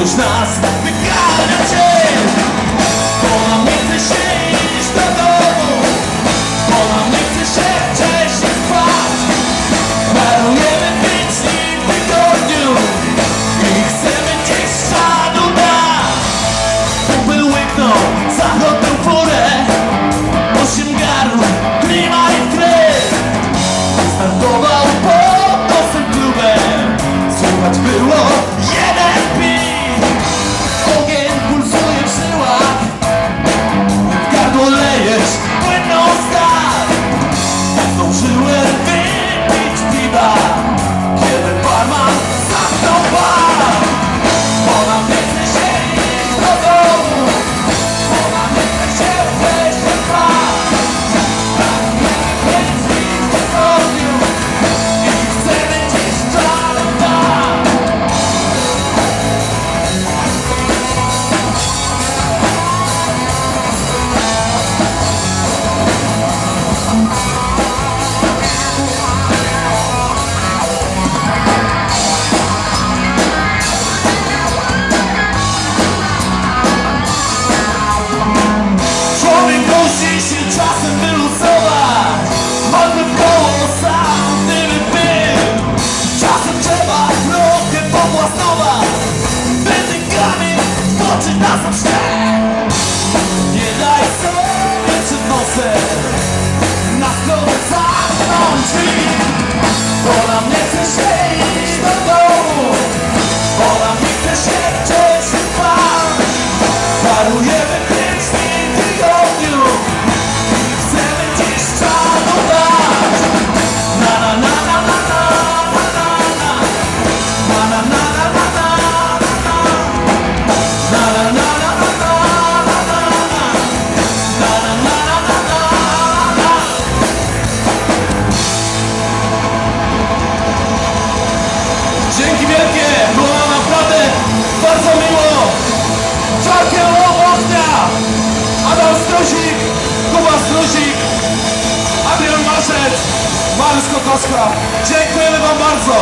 już nas Wygania cię. Ona nie chce się iść do domu. Ona nie chce się wcześniej spać. Marnujemy pięć dni w tygodniu I chcemy gdzieś szadu dać Kumpel łyknął zachodnią furę Osiem garów, klima i krew Standowa say Struzik, Kuba Struzik, Adrian Marzec, Mariusz Kotowska. Dziękujemy wam bardzo.